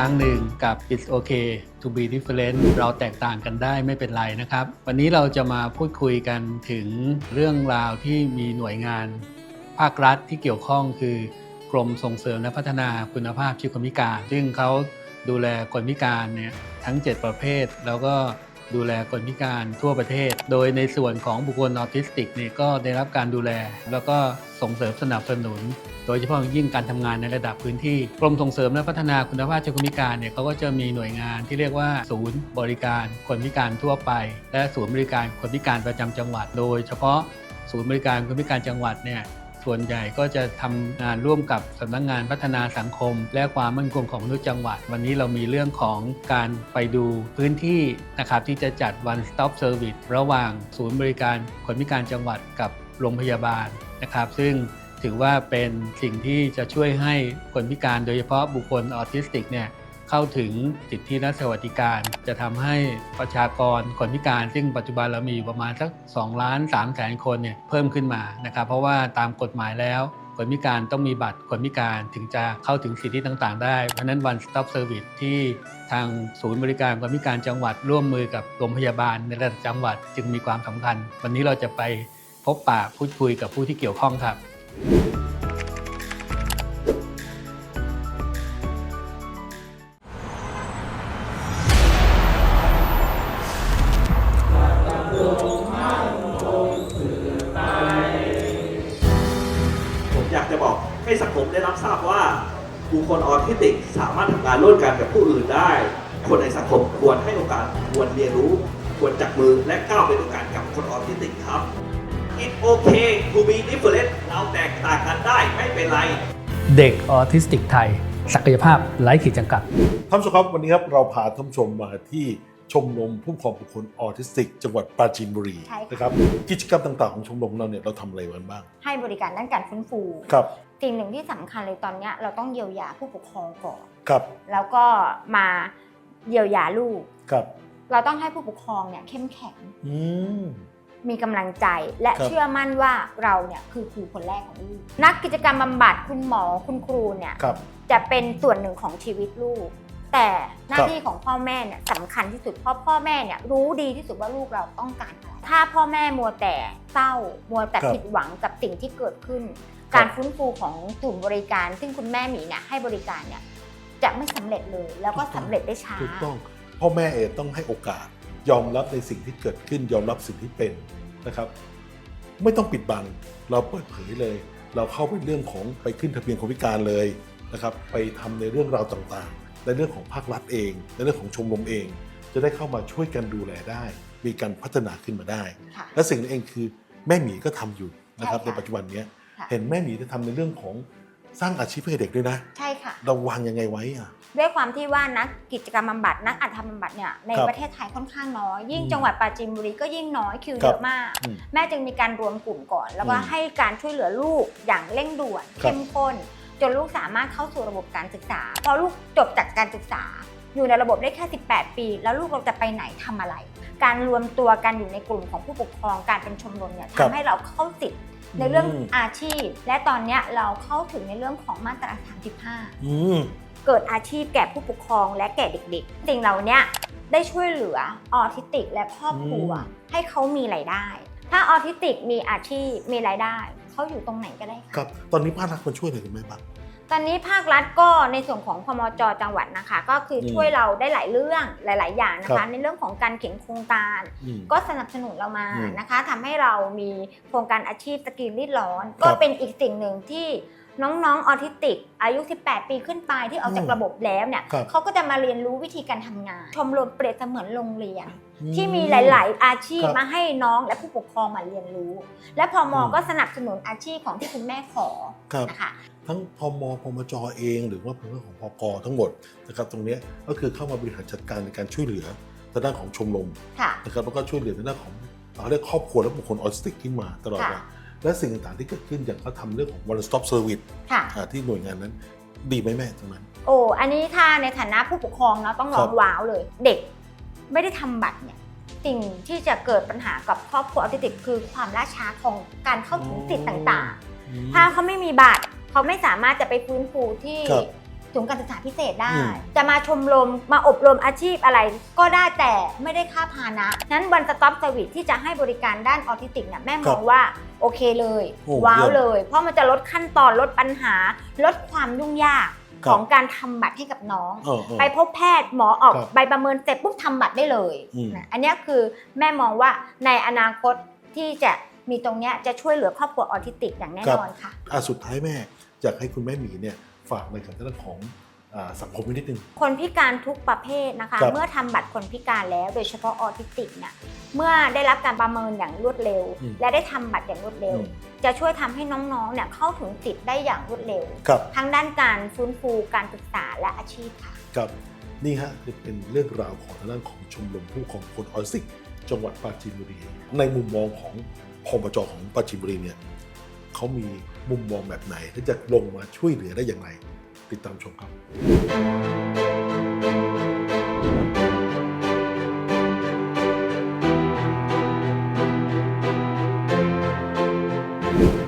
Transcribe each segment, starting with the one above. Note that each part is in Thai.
รั้งหนึ่งกับ It's Okay to be different เราแตกต่างกันได้ไม่เป็นไรนะครับ วันนี้เราจะมาพูดคุยกันถึงเรื่องราวที่มีหน่วยงาน ภาครัฐที่เกี่ยวข้องคือกรมส่งเสริมและพัฒนาคุณภาพชีวิตคนพิการ ซึ่งเขาดูแลคนพิการเนี่ยทั้ง 7 ประเภท แล้วก็ ดูแลคนพิการทั่วประเทศ โดยในส่วนของบุคคลออทิสติกเนี่ยก็ได้รับการดูแล แล้วก็ส่งเสริมสนับสนุน โดยเฉพาะยิ่งการทำงานในระดับพื้นที่ กรมส่งเสริมและพัฒนาคุณภาพชีวิตคนพิการเนี่ยเขาก็จะมีหน่วยงานที่เรียกว่า ศูนย์บริการคนพิการทั่วไป และศูนย์บริการคนพิการประจำจังหวัด โดยเฉพาะศูนย์บริการคนพิการจังหวัดเนี่ย ส่วนใหญ่ก็จะทำงานร่วมกับสำนักงงานพัฒนาสังคม และความมั่นคงของมนุษย์จังหวัด วันนี้เรามีเรื่องของการไปดูพื้นที่นะครับที่จะจัด one stop service ระหว่างศูนย์บริการคนพิการจังหวัดกับโรงพยาบาลนะครับ ซึ่งถือว่าเป็นสิ่งที่จะช่วยให้คนพิการโดยเฉพาะบุคคลออทิสติกเนี่ย เข้าถึงสิทธิและสวัสดิการ จะทำให้ประชากรคนพิการ ซึ่งปัจจุบันเรามีอยู่ประมาณสัก2ล้าน3แสนคนเนี่ยเพิ่มขึ้นมานะครับ เพราะว่าตามกฎหมายแล้วคนพิการต้องมีบัตรคนพิการถึงจะเข้าถึงสิทธิต่างๆ ได้ เพราะฉะนั้น one stop service ที่ทางศูนย์บริการคนพิการจังหวัดร่วมมือกับโรงพยาบาลในระดับจังหวัดจึงมีความสำคัญ วันนี้เราจะไปพบปะพูดคุยกับผู้ที่เกี่ยวข้องครับ บุคคลออทิสติกสามารถทำงานร่วมกันกับผู้อื่นได้ คนในสังคมควรให้โอกาสควรเรียนรู้ ควรจับมือและก้าวไปด้วยกันกับคนออทิสติกครับ It's okay to be different เราแตกต่างกันได้ไม่เป็นไร เด็กออทิสติกไทย ศักยภาพไร้ขีดจำกัด ท่านผู้ชมครับวันนี้ครับเราพาท่านผู้ชมมาที่ชมรมผู้ปกครองบุคคลออทิสติก จังหวัดปราจีนบุรีใช่ค่ะ นะครับกิจกรรมต่างๆของชมรมเราเนี่ยเราทำอะไรกันบ้าง ให้บริการด้านการฟื้นฟู ครับ สิ่งหนึ่งที่สำคัญเลยตอนเนี้ยเราต้องเยียวยาผู้ปกครองก่อน ครับแล้วก็มาเยียวยาลูก ครับเราต้องให้ผู้ปกครองเนี่ยเข้มแข็ง อืม มีกำลังใจและครับ เชื่อมั่นว่าเราเนี่ยคือครูคนแรกของลูก นักกิจกรรมบำบัดคุณหมอคุณครูเนี่ยครับ จะเป็นส่วนหนึ่งของชีวิตลูก แต่หน้าครับ ที่ของพ่อแม่เนี่ยสำคัญที่สุดเพราะพ่อแม่เนี่ยรู้ดีที่สุดว่าลูกเราต้องการอะไร ถ้าพ่อแม่มัวแต่เศร้ามัวแต่ครับผิดหวังกับสิ่งที่เกิดขึ้นครับการฟื้นฟูของศูนย์บริการ ซึ่งคุณแม่หมีเนี่ยให้บริการเนี่ยจะไม่สำเร็จเลย แล้วก็สำเร็จได้ช้าถูกต้องพ่อแม่เองต้องให้โอกาส ยอมรับในสิ่งที่เกิดขึ้น ยอมรับสิ่งที่เป็นนะครับ ไม่ต้องปิดบังเราเปิดเผยเลย เราเข้าไปเรื่องของไปขึ้นทะเบียนคนพิการเลยนะครับ ไปทำในเรื่องราวต่างๆ ในเรื่องของภาครัฐเอง ในเรื่องของชมรมเอง จะได้เข้ามาช่วยกันดูแลได้ มีการพัฒนาขึ้นมาได้ค่ะและสิ่งนี้เองคือแม่หมีก็ทำอยู่นะครับใช่ในค่ะปัจจุบันเนี้ยค่ะเห็นแม่หมีจะทำในเรื่องของสร้างอาชีพให้เด็กด้วยนะ ใช่ค่ะเราวางยังไงไว้อะด้วยความที่ว่านักกิจกรรมบำบัดนักอัดทำบำบัดเนี่ยในครับประเทศไทยค่อนข้างน้อย ยิ่งอืมจังหวัดปราจีนบุรีก็ยิ่งน้อยคิวคเยรับอะมากอืมแม่จึงมีการรวมกลุ่มก่อน แล้วก็อืมให้การช่วยเหลือลูกอย่างเร่งด่วนครับเข้มข้น จนลูกสามารถเข้าสู่ระบบการศึกษา พอลูกจบจากการศึกษา อยู่ในระบบได้แค่ 18 ปี แล้วลูกเราจะไปไหนทำอะไร การรวมตัวกันอยู่ในกลุ่มของผู้ปกครองการเป็นชมรมเนี่ยครับทำให้เราเข้าสิทธิ์ในเรื่องอืม อาชีพ และตอนเนี้ยเราเข้าถึงในเรื่องของมาตรา 35 อืม เกิดอาชีพแก่ผู้ปกครองและแก่เด็กๆ สิ่งเหล่าเนี้ยได้ช่วยเหลือออทิสติกและครอบครัว อืม ให้เขามีรายได้ ถ้าออทิสติกมีอาชีพมีรายได้เขาอยู่ตรงไหนก็ได้คค่ะรับ ตอนนี้ภาครัฐมันช่วยอะไรกันไหมบ้าง ตอนนี้ภาครัฐก็ในส่วนของพมจจังหวัดนะคะ ก็คืออมช่วยเราได้หลายเรื่องหลาย ๆ อย่างนะครัคะบในเรื่องของการเขียนโครงการอืมก็สนับสนุนเรามาอืมนะคะทำให้เรามีโครงการอาชีพสกรีนรีดร้อนครับก็เป็นอีกสิ่งหนึ่งที่น้องๆออทิสติก อายุ 18 ปีขึ้นไปที่ออกจากอืมระบบแล้วเนี่ยครับเขาก็จะมาเรียนรู้วิธีการทำงาน ชมรมเปรียบเสมือนโรงเรียนอืที่มีหลาย ๆ อาชีพครับมาให้น้องและผู้ปกครองมาเรียนรู้ และพมอืมก็สนับสนุนอาชีพของที่คุณแม่ขอครับนะคะ ทั้งพมพมจเอง หรือว่าเป็นเรื่องของพกทั้งหมดนะครับตรงเนี้ยก็คือเข้ามาบริหารจัดการในการช่วยเหลือทางด้านของชมรมค่ะนะครับแล้วก็ช่วยเหลือทางด้านของเราเรียกครอบครัวและบุคคลออทิสติกขึ้นมาตลอดค่ะเวลาและสิ่งต่างๆที่เกิดขึ้นอย่างเขาทำเรื่องของ one stop service ค่ะอ่าที่หน่วยงานนั้นดีไหมแม่ตรงนั้น โอ้อันนี้ถ้าในฐานะผู้ปกครองเนาะต้องร้อครังบว้าวเลย เด็กไม่ได้ทำบัตรเนี่ยสิ่งที่จะเกิดปัญหากับครอบครัวออทิสติกคือความล่าช้าของการเข้าถึงสิทธิ์ต่างๆ ถ้าเขาไม่มีบัตร เขาไม่สามารถจะไปฟื้นฟูที่ครับศูนย์การศึกษาพิเศษได้ อืม จะมาชมรมมาอบรมอาชีพอะไร ก็ได้แต่ไม่ได้ค่าพาหนะ นั้นวันสต็อปเซอร์วิสที่จะให้บริการด้านออทิสติกเนี่ยแม่มองว่าโอเคเลย โอ้ว้าวเยี่ยมเลย เพราะมันจะลดขั้นตอนลดปัญหา ลดความยุ่งยากครัขบ องการทำบัตรให้กับน้อง เออเออ ไปพบแพทย์หมอออกครับใบประเมินเสร็จปุ๊บทำบัตรได้เลยอืม นะอันเนี้ยคือแม่มองว่าในอนาคตที่จะมีตรงเนี้ยจะช่วยเหลือครอบครัวออทิสติกอย่างแน่นอนค่ะ อะสุดท้ายแม่ อยากให้คุณแม่หมีเนี่ยฝากในกับเรื่องของอ่าสังคมนิดนึงคนพิการทุกประเภทนะคะครับเมื่อทำบัตรคนพิการแล้ว โดยเฉพาะออทิสติกเนี่ยเมื่อได้รับการประเมินอย่างรวดเร็วอืมและได้ทำบัตรอย่างรวดเร็วอืมจะช่วยทำให้น้องๆเนี่ยเข้าถึงสิทธิ์ได้อย่างรวดเร็วครับทั้งด้านการฟื้นฟูการศึกษาและอาชีพค่ะครับนี่ฮะจะเป็นเรื่องราวของทางด้านของชมรมผู้ของคนออทิสติกจังหวัดปราจีนบุรีในมุมมองของพมจของปราจีนบุรีเนี่ย เขามีมุมมองแบบไหนและจะลงมาช่วยเหลือได้อย่างไร ติดตามชมครับ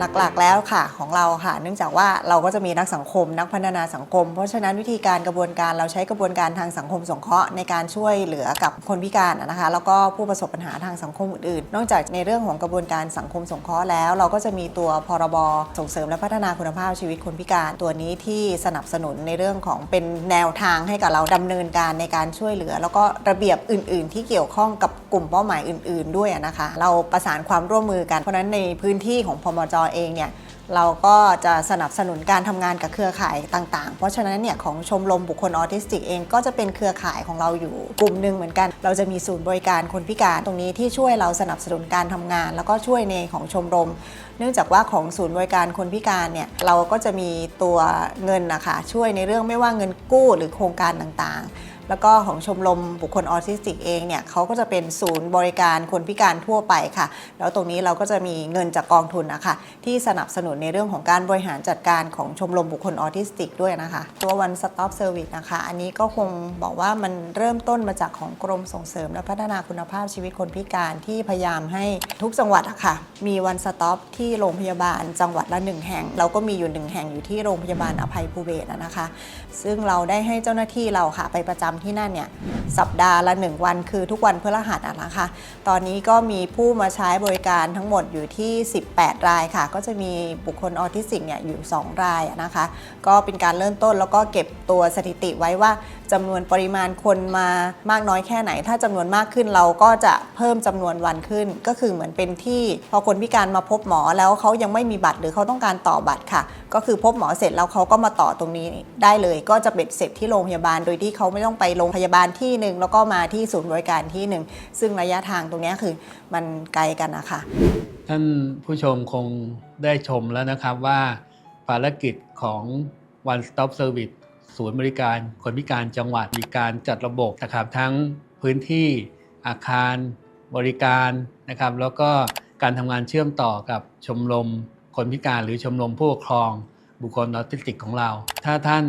หลักๆแล้วค่ะของเราค่ะ เนื่องจากว่าเราก็จะมีนักสังคมนักพัฒนาสังคม เพราะฉะนั้นวิธีการกระบวนการเราใช้กระบวนการทางสังคมสงเคราะห์ในการช่วยเหลือกับคนพิการนะคะแล้วก็ผู้ประสบปัญหาทางสังคมอื่นๆ นอกจากในเรื่องของกระบวนการสังคมสงเคราะห์แล้ว เราก็จะมีตัวพรบส่งเสริมและพัฒนาคุณภาพชีวิตคนพิการตัวนี้ที่สนับสนุนในเรื่องของเป็นแนวทางให้กับเราดำเนินการในการช่วยเหลือ แล้วก็ระเบียบอื่น ๆ ที่เกี่ยวข้องกับกลุ่มเป้าหมายอื่น ๆ ด้วยนะคะ เราประสานความร่วมมือกันเพราะฉะนั้นในพื้นที่ของพมจเองเนี่ยเราก็จะสนับสนุนการทำงานกับเครือข่ายต่างๆ เพราะฉะนั้นเนี่ยของชมรมบุคคลออทิสติกเองก็จะเป็นเครือข่ายของเราอยู่กลุ่มหนึ่งเหมือนกัน เราจะมีศูนย์บริการคนพิการตรงนี้ที่ช่วยเราสนับสนุนการทำงาน แล้วก็ช่วยในของชมรม เนื่องจากว่าของศูนย์บริการคนพิการเนี่ยเราก็จะมีตัวเงินนะคะช่วยในเรื่องไม่ว่าเงินกู้หรือโครงการต่างๆ แล้วก็ของชมรมบุคคลออทิสติกเองเนี่ยเขาก็จะเป็นศูนย์บริการคนพิการทั่วไปค่ะ แล้วตรงนี้เราก็จะมีเงินจากกองทุนนะคะที่สนับสนุนในเรื่องของการบริหารจัดการของชมรมบุคคลออทิสติกด้วยนะคะ ตัว One Stop Service นะคะ อันนี้ก็คงบอกว่ามันเริ่มต้นมาจากของกรมส่งเสริมและพัฒนาคุณภาพชีวิตคนพิการที่พยายามให้ทุกจังหวัดอะค่ะมี One Stop ที่โรงพยาบาลจังหวัดละหนึ่งแห่ง เราก็มีอยู่หนึ่งแห่งอยู่ที่โรงพยาบาลอภัยภูเบศนะคะ ซึ่งเราได้ให้เจ้าหน้าที่เราค่ะไปประจำที่นั่นเนี่ยสัปดาห์ละ 1 วันคือทุกวันพฤหัสอะนะคะ ตอนนี้ก็มีผู้มาใช้บริการทั้งหมดอยู่ที่ 18 รายค่ะ ก็จะมีบุคคลออทิสติกเนี่ยอยู่ 2 รายนะคะ ก็เป็นการเริ่มต้นแล้วก็เก็บตัวสถิติไว้ว่าจำนวนปริมาณคนมามากน้อยแค่ไหน ถ้าจำนวนมากขึ้นเราก็จะเพิ่มจำนวนวันขึ้น ก็คือเหมือนเป็นที่พอคนพิการมาพบหมอแล้วเขายังไม่มีบัตรหรือเขาต้องการต่อบัตรค่ะ ก็คือพบหมอเสร็จแล้วเขาก็มาต่อตรงนี้ได้เลย ก็จะเบ็ดเสร็จที่โรงพยาบาล โดยที่เขาไม่ต้องไปโรงพยาบาลที่หนึ่งแล้วก็มาที่ศูนย์บริการที่หนึ่งซึ่งระยะทางตรงนี้คือมันไกลกันนะคะท่านผู้ชมคงได้ชมแล้วนะครับว่าภารกิจของ One Stop Service ศูนย์บริการ คนพิการจังหวัดมีการจัดระบบนะครับทั้งพื้นที่อาคารบริการนะครับ แล้วก็การทำงานเชื่อมต่อกับชมรม คนพิการหรือชมรมผู้ปกครอง บุคคลออทิสติกของเรา ถ้าท่าน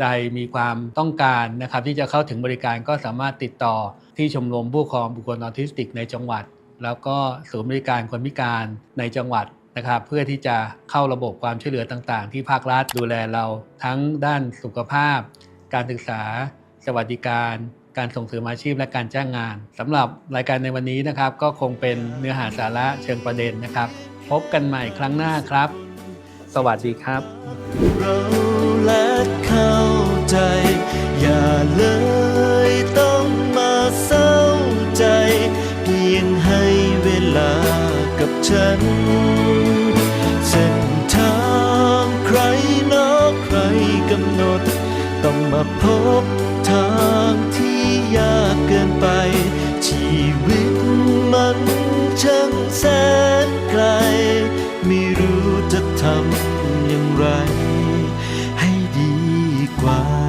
ใดมีความต้องการนะครับที่จะเข้าถึงบริการก็สามารถติดต่อที่ชมรมผู้ปกครองบุคคลออทิสติกในจังหวัด แล้วก็ศูนย์บริการคนพิการในจังหวัด นะครับเพื่อที่จะเข้าระบบความช่วยเหลือต่างๆ ที่ภาครัฐดูแลเราทั้งด้านสุขภาพ การศึกษา สวัสดิการ การส่งเสริมอาชีพและการจ้างงานสำหรับรายการในวันนี้นะครับ ก็คงเป็นเนื้อหาสาระเชิงประเด็นนะครับ พบกันใหม่ครั้งหน้าครับ สวัสดีครับเราและเข้าใจ อย่าเลยต้องมาเศร้าใจ เพียงให้เวลากับฉัน บทางที่ยากเกินไป ชีวิตมันช่างแสนไกล ไม่รู้จะทำอย่างไร ให้ดีกว่า